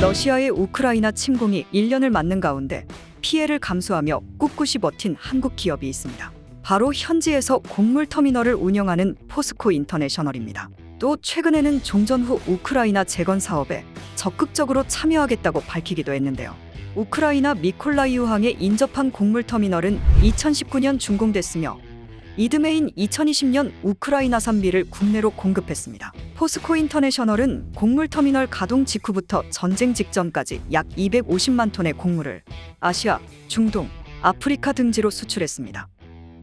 러시아의 우크라이나 침공이 1년을 맞는 가운데 피해를 감수하며 꿋꿋이 버틴 한국 기업이 있습니다. 바로 현지에서 곡물 터미널을 운영하는 포스코 인터내셔널입니다. 또 최근에는 종전 후 우크라이나 재건 사업에 적극적으로 참여하겠다고 밝히기도 했는데요. 우크라이나 미콜라이우항에 인접한 곡물 터미널은 2019년 준공됐으며 이듬해인 2020년 우크라이나산 밀을 국내로 공급했습니다. 포스코 인터내셔널은 곡물 터미널 가동 직후부터 전쟁 직전까지 약 250만 톤의 곡물을 아시아, 중동, 아프리카 등지로 수출했습니다.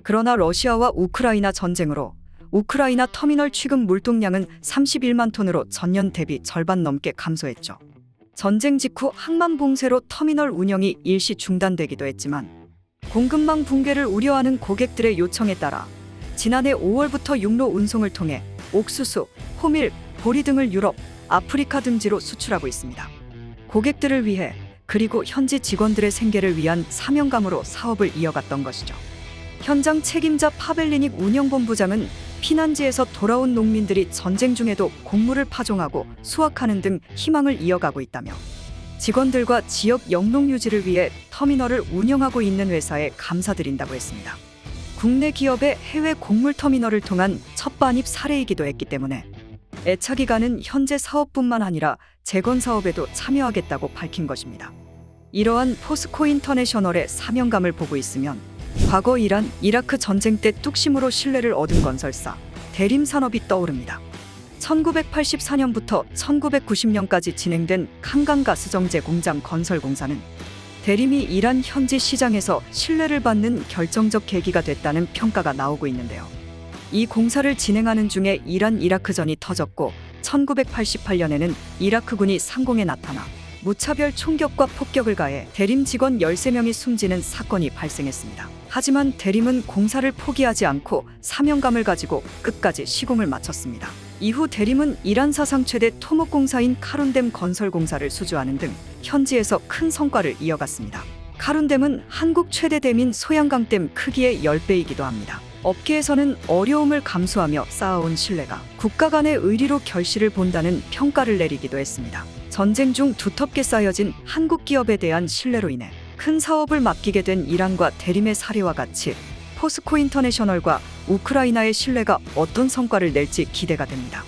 그러나 러시아와 우크라이나 전쟁으로 우크라이나 터미널 취급 물동량은 31만 톤으로 전년 대비 절반 넘게 감소했죠. 전쟁 직후 항만 봉쇄로 터미널 운영이 일시 중단되기도 했지만 공급망 붕괴를 우려하는 고객들의 요청에 따라 지난해 5월부터 육로 운송을 통해 옥수수, 호밀, 보리 등을 유럽, 아프리카 등지로 수출하고 있습니다. 고객들을 위해 그리고 현지 직원들의 생계를 위한 사명감으로 사업을 이어갔던 것이죠. 현장 책임자 파벨리닉 운영본부장은 피난지에서 돌아온 농민들이 전쟁 중에도 곡물을 파종하고 수확하는 등 희망을 이어가고 있다며 직원들과 지역 영농 유지를 위해 터미널을 운영하고 있는 회사에 감사드린다고 했습니다. 국내 기업의 해외 곡물 터미널을 통한 첫 반입 사례이기도 했기 때문에 애착이가는 현재 사업뿐만 아니라 재건 사업에도 참여하겠다고 밝힌 것입니다. 이러한 포스코 인터내셔널의 사명감을 보고 있으면 과거 이란, 이라크 전쟁 때 뚝심으로 신뢰를 얻은 건설사 대림 산업이 떠오릅니다. 1984년부터 1990년까지 진행된 칸강가스정제 공장 건설 공사는 대림이 이란 현지 시장에서 신뢰를 받는 결정적 계기가 됐다는 평가가 나오고 있는데요. 이 공사를 진행하는 중에 이란 이라크전이 터졌고 1988년에는 이라크군이 상공에 나타나 무차별 총격과 폭격을 가해 대림 직원 13명이 숨지는 사건이 발생했습니다. 하지만 대림은 공사를 포기하지 않고 사명감을 가지고 끝까지 시공을 마쳤습니다. 이후 대림은 이란 사상 최대 토목공사인 카룬댐 건설 공사를 수주하는 등 현지에서 큰 성과를 이어갔습니다. 카룬댐은 한국 최대 댐인 소양강댐 크기의 10배이기도 합니다. 업계에서는 어려움을 감수하며 쌓아온 신뢰가 국가 간의 의리로 결실을 본다는 평가를 내리기도 했습니다. 전쟁 중 두텁게 쌓여진 한국 기업에 대한 신뢰로 인해 큰 사업을 맡기게 된 이란과 대림의 사례와 같이 포스코 인터내셔널과 우크라이나의 신뢰가 어떤 성과를 낼지 기대가 됩니다.